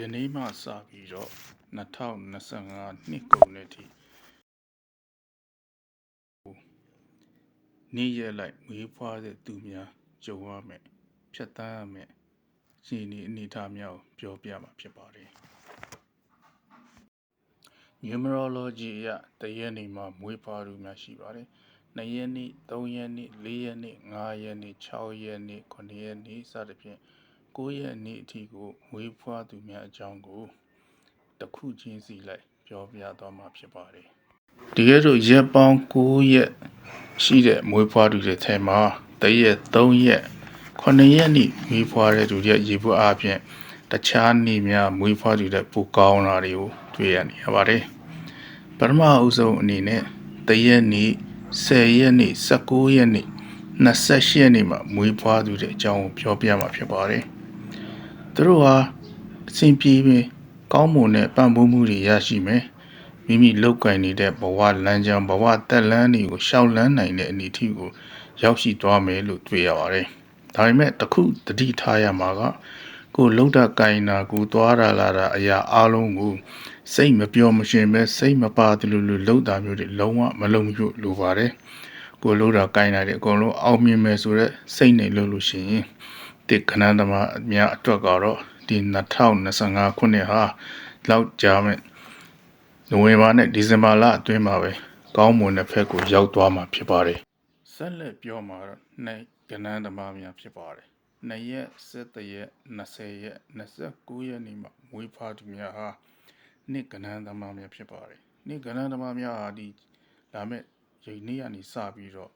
ယနေ့မှစပြီးတော့2025နှစ်ကုန်တဲ့အထိနေ့ရက်လိုက်မွေးဖွားတဲ့သူများကြုံရမယ်ဖြတ်တန်းရမယ်ရှင်ဒီအနေအထားများကိုပြောပြမှာဖြစ်ပါတယ် numerology အရတရက်နေ့မှာမွေးဖွားသူများရှိပါတယ်2ရက်နေ့3ရက်နေ့4ရက်နေ့5ရက်နေ့6ရက်နေ့9ရက်နေ့စသဖြင့် 9ရက်နေ့အထိကိုမွေးဖွားသူများအကြောင်းကိုတစ်ခုချင်းစီလိုက်ပြောပြသွားမှာဖြစ်ပါတယ်ဒီကဲတော့ရက်ပေါင်း9ရက်ရှိတဲ့မွေးဖွားသူတွေထဲမှာတရက်3ရက်9ရက်နေ့မွေးဖွားတဲ့သူတွေရဲ့ရေပွအပြင်တခြားနေ့များမွေးဖွားသူတွေပိုကောင်းတာတွေကိုတွေ့ရနေရပါတယ်ပထမအဦးဆုံးအနေနဲ့တရက်နေ့10ရက်နေ့19ရက်နေ့28ရက်နေ့မှာမွေးဖွားသူတွေအကြောင်းကိုပြောပြမှာဖြစ်ပါတယ် သူတို့ဟာအစဉ်ပြေပင်ကောင်းမွန်တဲ့ပံ့ပိုးမှုတွေရရှိမယ်မိမိလောက်ကင်နေတဲ့ဘဝလမ်းကြောင်းဘဝတက်လန်းတွေကိုရှောက်လန်းနိုင်တဲ့အနေအထိကိုရောက်ရှိသွားမယ်လို့တွေ့ရပါတယ်ဒါပေမဲ့တခုတတိထားရမှာကကိုလှုပ်တာကင်နာကိုသွားတာလာတာအရာအလုံးကိုစိတ်မပြောမရှင်ပဲစိတ်မပါတယ်လို့လှုပ်တာမျိုးတွေလုံးဝမလုံးမျိုးလိုပါတယ်ကိုလှုပ်တာကင်နာတဲ့အကုန်လုံးအောင်မြင်မယ်ဆိုတော့စိတ်နဲ့လှုပ်လို့ရှိရင် တစ်ခဏတမအများအတွက်ကတော့ဒီ2025ခုနှစ်ဟာလောက်ကြာမဲ့နိုဝင်ဘာနဲ့ဒီဇင်ဘာလအတွင်းမှာပဲကောင်းမွန်တဲ့ဖက်ကိုရောက်သွားမှာဖြစ်ပါတယ်ဆက်လက်ပြောမှာတော့နိုင်ကဏ္ဍသမားများဖြစ်ပါတယ်2ရက်7ရက်20ရက်29ရက်နေ့မှာမွေးဖွားသူများဟာနှစ်ကဏ္ဍသမားများဖြစ်ပါတယ်နှစ်ကဏ္ဍသမားများဟာဒီလာမဲ့ရိတ်နေ့ကနေစပြီးတော့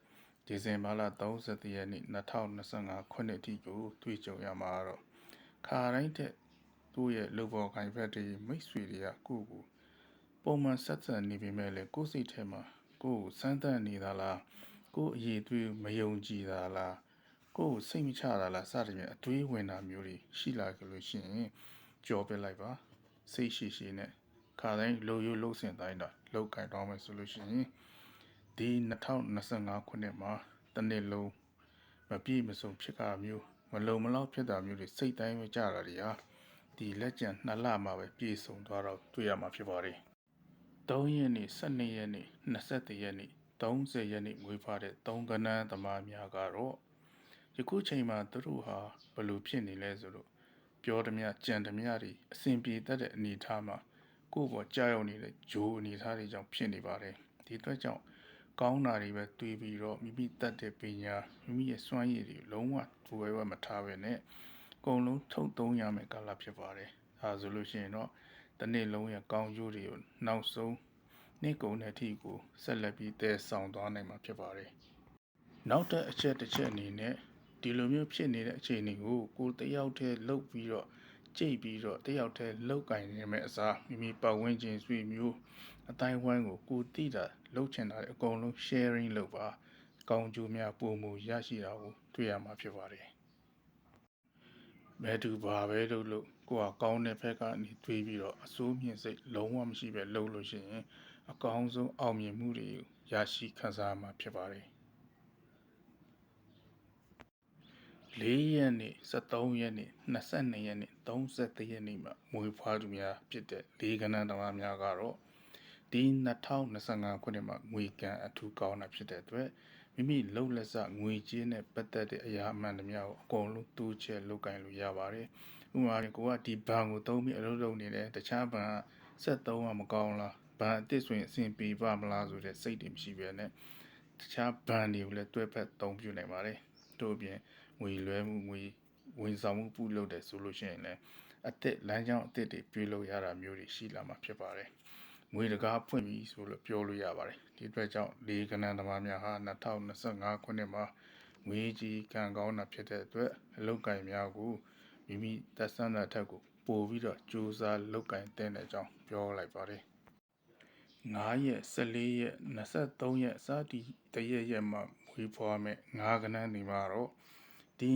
ဒီဇင်ဘာလ30ရက်နေ့2025ခုနှစ်အထိကိုတွေ့ကြုံရမှာတော့ခါတိုင်းတဲ့သူ့ရဲ့လူပေါ်ခိုင်ဖက်တွေမိတ်ဆွေတွေကကိုယ့်ကိုပုံမှန်ဆက်ဆံနေပေမဲ့လည်းကိုယ့်စိတ်ထဲမှာကိုယ့်ကိုစမ်းသပ်နေတာလားကိုယ့်အရေးသွေးမယုံကြည်တာလားကိုယ့်ကိုစိတ်မချတာလားစသဖြင့်အတွေးဝင်တာမျိုးတွေရှိလာကြလို့ရှိရင်ကြော်ပြလိုက်ပါစိတ်ရှိရှိနဲ့ခါတိုင်းလိုရိုးလုံးစင်တိုင်းတော့လောက်ကင်တော့မယ်ဆိုလို့ရှိရင် ဒီ2025ခုနှစ်မှာတစ်နှစ်လုံးမပြည့်မစုံဖြစ်တာမျိုးမလုံမလောက်ဖြစ်တာမျိုးတွေစိတ်တိုင်းမကြတာတွေဟာဒီလက်ကျန်နှစ်လမှာပဲပြည့်စုံသွားတော့တွေ့ရမှာဖြစ်ပါတယ်3ရက်နေ့12ရက်နေ့21ရက်နေ့30ရက်နေ့မွေးဖွားတဲ့3ကဏ္ဍသမားများကတော့ယခုချိန်မှာသူတို့ဟာဘလို့ဖြစ်နေလဲဆိုတော့ပြောသမျှကြံသမျှတွေအစဉ်ပြေတတ်တဲ့အနေအထားမှာကိုယ့်ဘောကြောက်ရွံ့နေတဲ့ဂျိုးအနေအထားတွေကြောင့်ဖြစ်နေပါတယ်ဒီအတွက်ကြောင့် ကောင်းတာတွေပဲတွေးပြီးတော့မိမိတတ်တဲ့ပညာမိမိရဲ့စွမ်းရည်တွေလုံးဝဘူဝဲဝဲမထားပဲနဲ့အကုန်လုံးထုတ်သုံးရမယ်ကာလဖြစ်ပါတယ်ဒါဆိုလို့ရှိရင်တော့တစ်နေ့လုံးရဲ့ကောင်းကျိုးတွေကိုနောက်ဆုံးနေ့ကုန်တဲ့အထိကိုဆက်လက်ပြီးတည်ဆောင်သွားနိုင်မှာဖြစ်ပါတယ်နောက်တဲ့အချက်တစ်ချက်အနေနဲ့ဒီလိုမျိုးဖြစ်နေတဲ့အခြေအနေကိုကိုတယောက်တည်းလှုပ်ပြီးတော့ကြိတ်ပြီးတော့တယောက်တည်းလှုပ်ကင်နေမဲ့အစားမိမိပတ်ဝန်းကျင်ဆွေမျိုး အတိုင်းဝိုင်းကိုကိုတိတာလှုပ်ချင်တာအကုန်လုံး sharing လုပ်ပါကောင်းကျိုးများပုံမူရရှိတာကိုတွေ့ရမှာဖြစ်ပါတယ်မဲတူပါပဲလို့လို့ကိုကကောင်းတဲ့ဘက်ကနေတွေးပြီးတော့အစိုးမြင့်စိတ်လုံးဝမရှိပဲလှုပ်လို့ရှိရင်အကောင်းဆုံးအောင်မြင်မှုတွေရရှိခံစားမှာဖြစ်ပါတယ်4ရက်နေ့73ရက်နေ့22ရက်နေ့31ရက်နေ့မှာမွေးဖွားသူများဖြစ်တဲ့၄ကဏ္ဍသမားများကတော့ ဒီ2025ခုနှစ်မှာငွေကံအထူးကောင်းတာဖြစ်တဲ့အတွက်မိမိလုံလက်စငွေကြေးနဲ့ပတ်သက်တဲ့အရာအမှန်တမျှကိုအကုန်လုံးတူးချက်လုပ်ကင်လို့ရပါတယ်။ဥပမာကိုကဒီဘဏ်ကိုသုံးပြီးအလုပ်လုပ်နေတယ်တခြားဘဏ်ကဆက်သုံးမှမကောင်းလားဘဏ်အစ်စ်ဆိုရင်အဆင်ပြေပါမလားဆိုတဲ့စိတ်တွေမရှိဘဲနဲ့တခြားဘဏ်တွေကိုလည်းတွဲဖက်သုံးပြနိုင်ပါတယ်။တို့အပြင်ငွေလွှဲမှုငွေဝန်ဆောင်မှုပြုလုပ်တယ်ဆိုလို့ရှိရင်လည်းအစ်စ်လမ်းကြောင်းအစ်စ်တွေပြုလုပ်ရတာမျိုးတွေရှိလာမှာဖြစ်ပါတယ်။ ငွေတကားဖွင့်ပြီးဆိုလို့ပြောလို့ရပါတယ်။ဒီအတွက်ကြောင့်လေကနန်သမားများဟာ2025ခုနှစ်မှာငွေကြီးကံကောင်းတာဖြစ်တဲ့အတွက်အလုတ်ကင်များကိုမိမိသက်ဆိုင်တဲ့ထက်ကိုပို့ပြီးတော့ကြိုးစားလုတ်ကင်တဲ့အကြောင်းပြောလိုက်ပါတယ်။9ရက်14ရက်23ရက်စသည်တရက်ရက်မှာမွေးဖွားမဲ့9ကနန်းနေမှာတော့ဒီ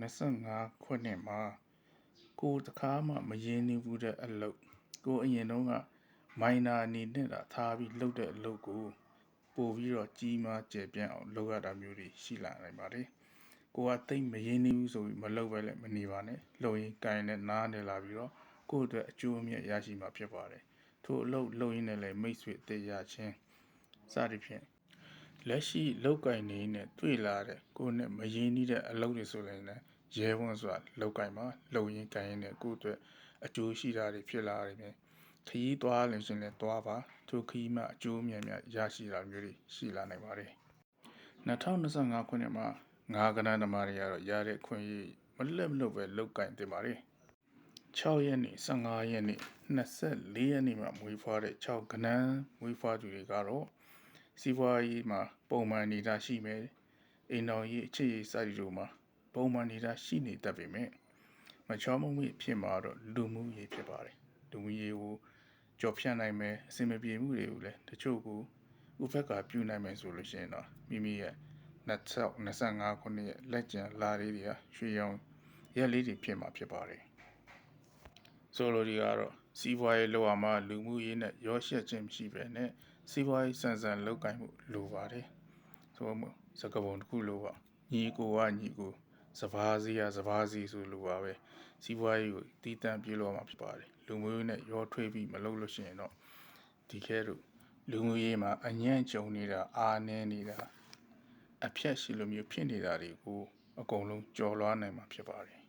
2025ခုနှစ်မှာကိုတခါမှမရင်းနှီးဘူးတဲ့အလုပ်ကိုအရင်တုန်းက မိုင်နာအနေနဲ့တာထားပြီးလုပ်တဲ့အလုပ်ကိုပို့ပြီးတော့ကြီးမားကျယ်ပြန့်အောင်လုပ်ရတာမျိုးတွေရှိလာနိုင်ပါတယ်ကိုကတိတ်မရင်းနှီးဘူးဆိုပြီးမလုပ်ပဲလည်းမနေပါနဲ့လှုပ်ရင်ကင်နဲ့နားနေလာပြီးတော့ကိုယ့်အတွက်အကျိုးအမြတ်ရရှိမှာဖြစ်ပါတယ်ထို့အလုပ်လုပ်ရင်းနဲ့လည်းမိတ်ဆွေအသေးရချင်းစသည်ဖြင့်လက်ရှိလောက်ကင်နေနဲ့တွေ့လာတဲ့ကိုယ်နဲ့မရင်းနှီးတဲ့အလုပ်တွေဆိုရင်လည်းရဲဝံ့စွာလောက်ကင်မှာလုံရင်းကင်ရင်းနဲ့ကိုယ့်အတွက်အကျိုးရှိတာတွေဖြစ်လာတယ်ပြင် ခရီးသွားလို့ရှရင်လည်းသွားပါထိုခရီးမှာအကျိုးအမြတ်များရရှိတာမျိုးတွေရှိလာနိုင်ပါတယ်2025ခုနှစ်မှာငါးကဏ္ဍသမားတွေကတော့ရတဲ့ခွင့်ရမလက်မလို့ပဲလောက်ကင်တင်ပါတယ်6ရက်နေ့15ရက်နေ့24ရက်နေ့မှာမွေးဖွားတဲ့6ကဏ္ဍမွေးဖွားသူတွေကတော့စီးပွားရေးမှာပုံမှန်နေတာရှိမယ်အိမ်တော်ရေးအခြေရေးစသည်တို့မှာပုံမှန်နေတာရှိနေတတ်ပေမဲ့မချောမွေ့ဖြစ်မှာတော့လူမှုရေးဖြစ်ပါတယ်လူမှုရေးကို ကြော်ဖြတ်နိုင်မယ်အစင်မပြေမှုတွေကိုလည်းတချို့ကိုဥဖက်ကပြုနိုင်မယ်ဆိုလို့ရှိရင်တော့မိမိရဲ့2025ခုနှစ်ရဲ့လက်ကျန်လာလေးတွေကရွှေရောင်ရက်လေးတွေဖြစ်မှာဖြစ်ပါတယ်ဆိုလိုဒီကတော့စီးပွားရေးလောက်အောင်မှလူမှုရေးနဲ့ရောရှက်ခြင်းမရှိပဲနဲ့စီးပွားရေးစံစံလောက်ကင်မှုလိုပါတယ်ဆိုမှစကပုံတစ်ခုလိုပါညီကိုကညီကိုစဘာစီရစဘာစီဆိုလိုပါပဲစီးပွားရေးကိုတီးတန့်ပြေလို့မှာဖြစ်ပါတယ် လူမျိုးရေးနဲ့ရောထွေးပြီးမလုပ်လို့ရှိရင်တော့ဒီခဲတို့လူမျိုးရေးမှာအညံ့ကြုံနေတာအာနေနေတာအဖြက်ရှိလိုမျိုးဖြစ်နေတာတွေကိုအကုန်လုံးကြော်လွှားနိုင်မှာဖြစ်ပါတယ်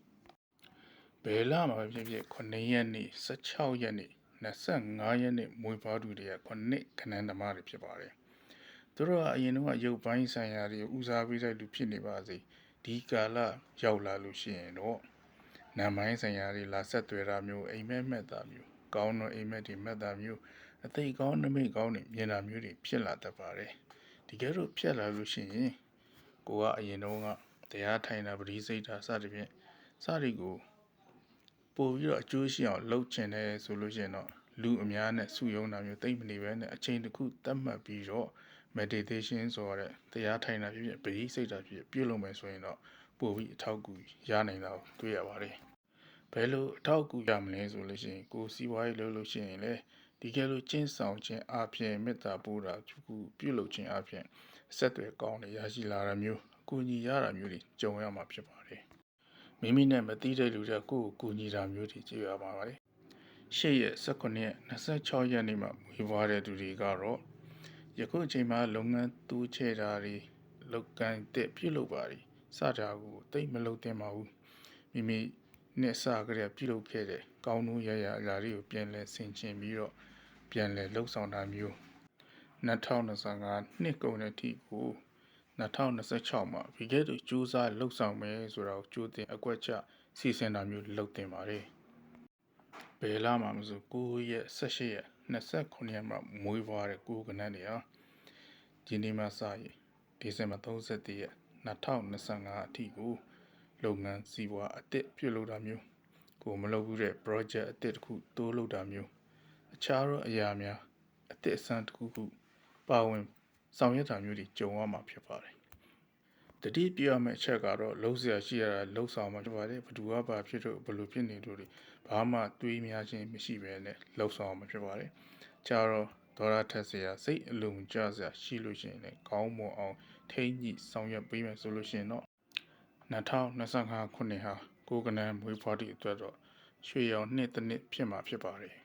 ဘယ်လမှာပဲဖြစ်ဖြစ်9ရက်နေ့16ရက်နေ့25ရက်နေ့မွေးဖွားသူတွေက9ခဏန်းသမားတွေဖြစ်ပါတယ်သူတို့ကအရင်တော့ရုပ်ပိုင်းဆိုင်ရာတွေဦးစားပေးတဲ့လူဖြစ်နေပါစေဒီကာလရောက်လာလို့ရှိရင်တော့ နာမိုင်းဆိုင်ရာတွေလာဆက်သွယ်တာမျိုးအိမ်မက်မက်တာမျိုးကောင်းတော့အိမ်မက်တွေမက်တာမျိုးအသိကောင်းနမိတ်ကောင်းတွေမြင်တာမျိုးတွေဖြစ်လာတတ်ပါတယ်ဒီကဲတော့ဖြစ်လာလို့ရှိရင်ကိုကအရင်တော့ကတရားထိုင်တာပရိစိတ်တာစသဖြင့်စသည်ကိုပို့ပြီးတော့အကျိုးရှိအောင်လုပ်ချင်တယ်ဆိုလို့ရှိရင်တော့လူအများနဲ့စုယုံတာမျိုးတိတ်မနေပဲနဲ့အချိန်တစ်ခုသတ်မှတ်ပြီးတော့ meditation ဆိုရတဲ့တရားထိုင်တာဖြစ်ဖြစ်ပရိစိတ်တာဖြစ်ဖြစ်ပြုလုပ်မယ်ဆိုရင်တော့ပို့ပြီးအထောက်အကူရနိုင်တာကိုတွေ့ရပါတယ်။ ဘယ်လိုအထောက်အကူရမလဲဆိုလို့ရှိရင်ကိုယ်စီးပွားရေးလုပ်လို့ရှိရင်လည်းဒီကဲလို့ကျင့်ဆောင်ခြင်းအပြင်မေတ္တာပို့တာပြုလုပ်ခြင်းအပြင်ဆက်သွယ်ကောင်းတွေရရှိလာတာမျိုးအကူအညီရတာမျိုးတွေကြုံရမှာဖြစ်ပါတယ်။မိမိနဲ့မသိတဲ့လူတွေကိုယ့်ကိုကူညီတာမျိုးတွေကြည့်ရပါပါတယ်။ရှေ့ရက်18ရက်26ရက်နေ့မှာမွေးဖွားတဲ့သူတွေကတော့ယခုအချိန်မှာလုပ်ငန်းတူးချဲ့တာတွေလုပ်ကိုင်တဲ့ပြုလုပ်ပါတွေစတာကိုတိတ်မလုပ်သင့်ပါဘူးမိမိ နဲ့စကြရပြုလုပ်ခဲ့တဲ့ကောင်းမှုရရအရာတွေကိုပြန်လဲဆင်ခြင်ပြီးတော့ပြန်လဲလှုပ်ဆောင်တာမျိုး2025နှစ်ကုန်တဲ့အထိကို2026မှာဒီကဲ့သို့စူးစမ်းလှုပ်ဆောင်မယ်ဆိုတာကိုကြိုတင်အကွက်ချစီစဉ်တာမျိုးလုပ်တင်ပါတယ်ဘယ်လာမှာမဆို9ရက်18ရက်29ရက်မှာမွေးဖွားတဲ့ကိုကနန်းတွေဟာဒီနေ့မှစရင်ဒီဇင်ဘာ31ရက်2025အထိကို လုပ်ငန်းစီးပွားအသစ်ပြုလုပ်တာမျိုးကိုမလုပ်ဘူးတဲ့ project အသစ်တစ်ခုတိုးလုပ်တာမျိုးအခြားသောအရာများအသစ်အဆန်းတစ်ခုခုပါဝင်ဆောင်ရွက်တာမျိုးတွေကြုံရမှာဖြစ်ပါတယ်တတိပြရမယ့်အချက်ကတော့လုံးစရာရှိရတာလုံးဆောင်မှာဖြစ်ပါတယ်ဘသူကဘာဖြစ်လို့ဘလို့ဖြစ်နေလို့ဒီဘာမှတွေးများခြင်းမရှိဘဲနဲ့လုံးဆောင်မှာဖြစ်ပါတယ်ကြတော့ဒေါ်လာထက်စရာစိတ်အလုံးကြစရာရှိလို့ရှိရင်လည်းကောင်းမွန်အောင်ထိမ့်ညှိဆောင်ရွက်ပေးမယ်ဆိုလို့ရှိရင်တော့ 2025ခုနှစ်ဟာကိုကနန်းမွေးဖွားသည့်အတွက်တော့ရွှေရောင်နှစ်တစ်နှစ်ဖြစ်မှာဖြစ်ပါတယ်